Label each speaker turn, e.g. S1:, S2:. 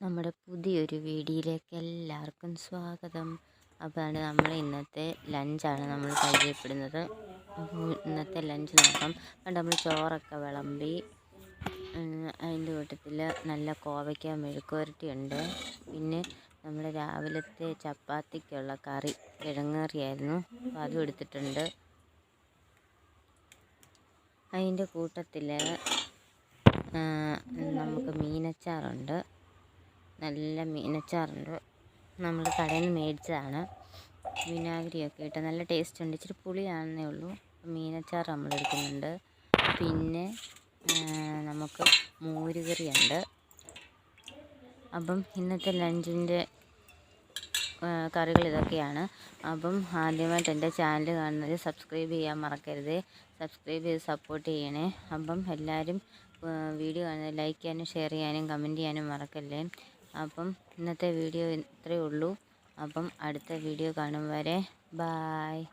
S1: നമ്മുടെ പുതിയൊരു വീഡിയോയിലേക്ക് എല്ലാവർക്കും സ്വാഗതം. അപ്പോഴാണ് നമ്മൾ ഇന്നത്തെ ലഞ്ചാണ് നമ്മൾ പരിചയപ്പെടുന്നത്. ഇന്നത്തെ ലഞ്ച് നോക്കാം. കണ്ട് നമ്മൾ ചോറൊക്കെ വിളമ്പി അതിന്റെ കൂട്ടത്തിൽ നല്ല കോവയ്ക്ക മെഴുക്കുവരട്ടിയുണ്ട് പിന്നെ നമ്മൾ രാവിലത്തെ ചപ്പാത്തിക്കുള്ള കറി കിഴങ്ങറിയായിരുന്നു അപ്പോൾ അതും എടുത്തിട്ടുണ്ട്. അതിന്റെ കൂട്ടത്തിൽ നമുക്ക് മീനച്ചാറുണ്ട്. നല്ല മീനച്ചാറുണ്ട്. നമ്മൾ കടയിൽ നിന്ന് മേടിച്ചതാണ്. വിനാഗിരിയൊക്കെ ഇട്ട് നല്ല ടേസ്റ്റ് ഉണ്ട്. ഇച്ചിരി പുളിയാണെന്നേ ഉള്ളൂ. മീനച്ചാർ നമ്മൾ എടുക്കുന്നുണ്ട്. പിന്നെ നമുക്ക് മോരുകറിയുണ്ട്. അപ്പം ഇന്നത്തെ ലഞ്ചിന്റെ കറികൾ ഇതൊക്കെയാണ്. അപ്പം ആദ്യമായിട്ട് എന്റെ ചാനൽ കാണുന്നത് സബ്സ്ക്രൈബ് ചെയ്യാൻ മറക്കരുത്. സബ്സ്ക്രൈബ് ചെയ്ത് സപ്പോർട്ട് ചെയ്യണേ. അപ്പം എല്ലാവരും വീഡിയോ കാണുന്നത് ലൈക്ക് ചെയ്യാനും ഷെയർ ചെയ്യാനും കമന്റ് ചെയ്യാനും മറക്കല്ലേ. അപ്പം ഇന്നത്തെ വീഡിയോ ഇത്രയേ ഉള്ളൂ. അപ്പം അടുത്ത വീഡിയോ കാണും വരെ. ബായ്